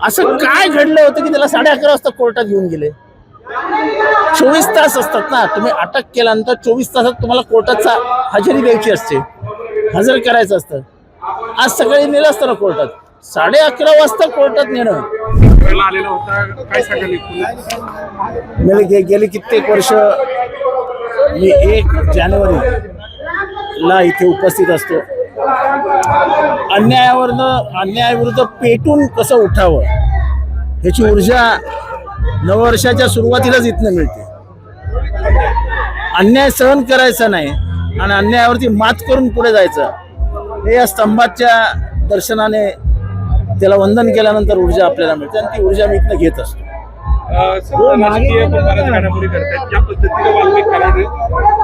असं काय घडलं होतं की त्याला साडे अकरा वाजता कोर्टात घेऊन गेले? चोवीस तास असतात ना. तुम्ही अटक केल्यानंतर चोवीस तासात तुम्हाला कोर्टाचा हजेरी द्यायची असते. हजर करायचं असतं. आज सकाळी नेलं असतं ना कोर्टात? साडे अकरा वाजता कोर्टात नेणं. गेले गेली कित्येक वर्ष. मी एक जानेवारी ला इथे उपस्थित असतो. अन्यायावरनं अन्यायाविरुद्ध पेटून कसं उठावं? ह्याची ऊर्जा नववर्षाच्या सुरुवातीलाच इथनं मिळते. अन्याय सहन करायचा नाही आणि अन्यायावरती मात करून पुढे जायचं. हे या स्तंभाच्या दर्शनाने त्याला वंदन केल्यानंतर ऊर्जा आपल्याला मिळते आणि ती ऊर्जा मी इथनं घेत असतो. कराड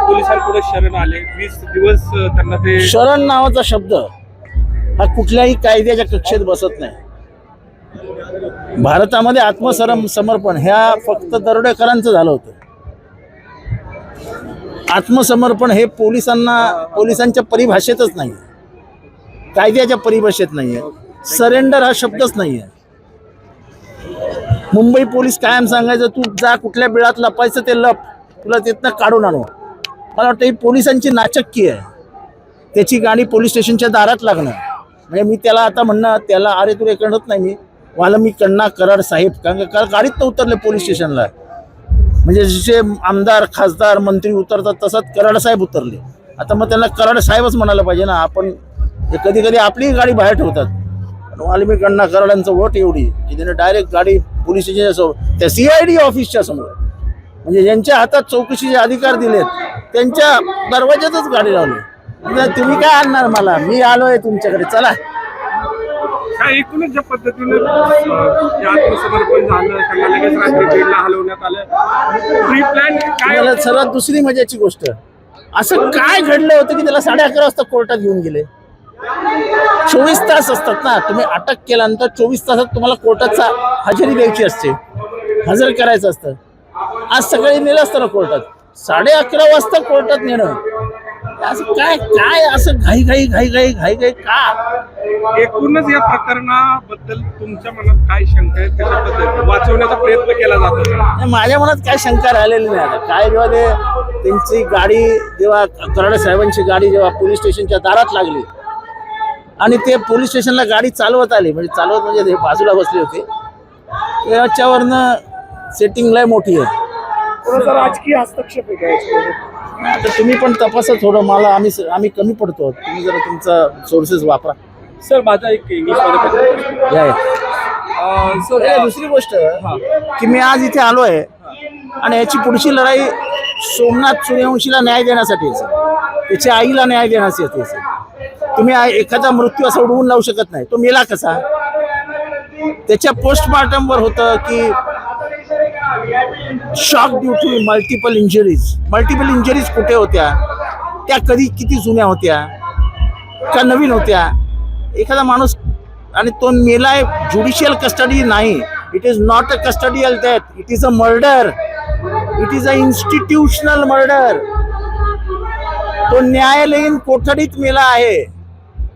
पोलिसांपुढे शरण आले वीस दिवस त्यांना ते शरण नावाचा शब्द हा कुठल्याही कायद्याच्या कक्षेत बसत नाही. भारतामध्ये आत्मसरम समर्पण ह्या फक्त दरोडेकरांचं झालं होतं. आत्मसमर्पण हे पोलिसांना पोलिसांच्या परिभाषेतच नाही कायद्याच्या परिभाषेत नाही आहे सरेंडर हा शब्दच नाही आहे मुंबई पोलीस कायम सांगायचं तू जा कुठल्या बिळात लपायचं ते लप. तुला तिथनं काढून आणू. मला वाटतं ही पोलिसांची नाचक्की आहे. त्याची गाडी पोलीस स्टेशनच्या दारात लागणं म्हणजे मी त्याला आता म्हणणं त्याला अरे तुला कळत नाही मी. वाल्मिक कण्णा कराड साहेब कारण का गाडीत गाडीत उतरले पोलीस स्टेशनला. म्हणजे जसे आमदार खासदार मंत्री उतरतात तसंच कराड साहेब उतरले. आता मग त्यांना कराड साहेबच म्हणायला पाहिजे ना. आपण कधी कधी आपली गाडी बाहेर ठेवतात. मला मी कण्णा कराडांचं वोट एवढी की त्याने डायरेक्ट गाडी पोलीस स्टेशनच्या समोर त्या सी आय डी ऑफिसच्या समोर. म्हणजे ज्यांच्या हातात चौकशीचे अधिकार दिलेत त्यांच्या दरवाज्यातच गाडी लावली. तुम्ही काय आणणार मला? मी आलोय तुमच्याकडे. चला. काय एकूणच ज्या पद्धतीने अं, ते आत्मसमर्पण झालं त्यांना लगेच रात्री बीडला हलवण्यात आलं. प्री प्लॅन काय तुम्हाला सर्वात दुसरी मजाची गोष्ट असं काय घडलं होतं की त्याला साडे अकरा वाजता कोर्टात घेऊन गेले? चोवीस तास असतात ना तुम्ही अटक केल्यानंतर चोवीस तासात तुम्हाला कोर्टाचा हजेरी द्यायची असते. हजर करायचं असतं. आज सकाळी नेलं असतं ना कोर्टात. साडे अकरा वाजता कोर्टात नेणं. असं काय काय असं घाई घाई घाई घाई घाई घाई का एकूणच या प्रकरणाबद्दल तुमच्या मनात काय शंका आहेत त्याच्याबद्दल वाचवण्याचा प्रयत्न केला जातो का? नाही, माझ्या मनात काय शंका राहिलेली नाही आता काय जेव्हा ते त्यांची गाडी जेव्हा कराडे साहेबांची गाडी जेव्हा पोलीस स्टेशनच्या दारात लागली आणि ते पोलीस स्टेशनला गाडी चालवत आली म्हणजे चालवत म्हणजे ते बाजूला बसले होते त्याच्यावरनं सेटिंग लय मोठी आहे थोडासा राजकीय हस्तक्षेप आहे का याच्यामध्ये? आता तुम्ही पण तपासा थोडं मला आम्ही आम्ही कमी पडतो. तुम्ही जरा तुमचा सोर्सेस वापरा. सर माझा एक इंग्लिशमध्ये या या. सर हे दुसरी गोष्ट. की मी आज इथे आलो आहे आणि याची पुढची लढाई सोमनाथ सूर्यवंशीला न्याय देण्यासाठी आहे. त्याच्या आईला न्याय देण्यासाठी आहे. तुम्ही एखादा मृत्यू असा उडवून लावू शकत नाही. तो मेला कसा? त्याच्या पोस्टमॉर्टमवर होतं की shock due to multiple injuries multiple injuries कुठे होत्या? त्या कधी किती जुन्या होत्या? का नवीन होत्या? एखादा माणूस आणि तो मेलाय ज्युडिशियल कस्टडी नाही. It is not a custodial death it is a murder it is a institutional murder तो न्यायालयीन कोठडीत मेला आहे.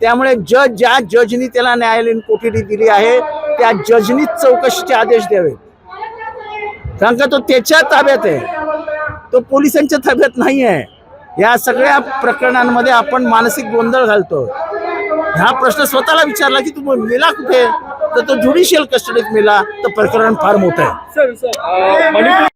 त्यामुळे जज ज्या जजनी त्याला न्यायालयीन कोठडी दिली आहे त्या जजनीच चौकशीचे आदेश द्यावे कारण का तो त्याच्या ताब्यात आहे. तो पोलिसांच्या ताब्यात नाही आहे. या सगळ्या प्रकरणांमध्ये आपण मानसिक गोंधळ घालतो. हा प्रश्न स्वतःला विचारला की तू मेला कुठे? तर तो ज्युडिशियल कस्टडीत मेला. तर प्रकरण फार मोठं आहे.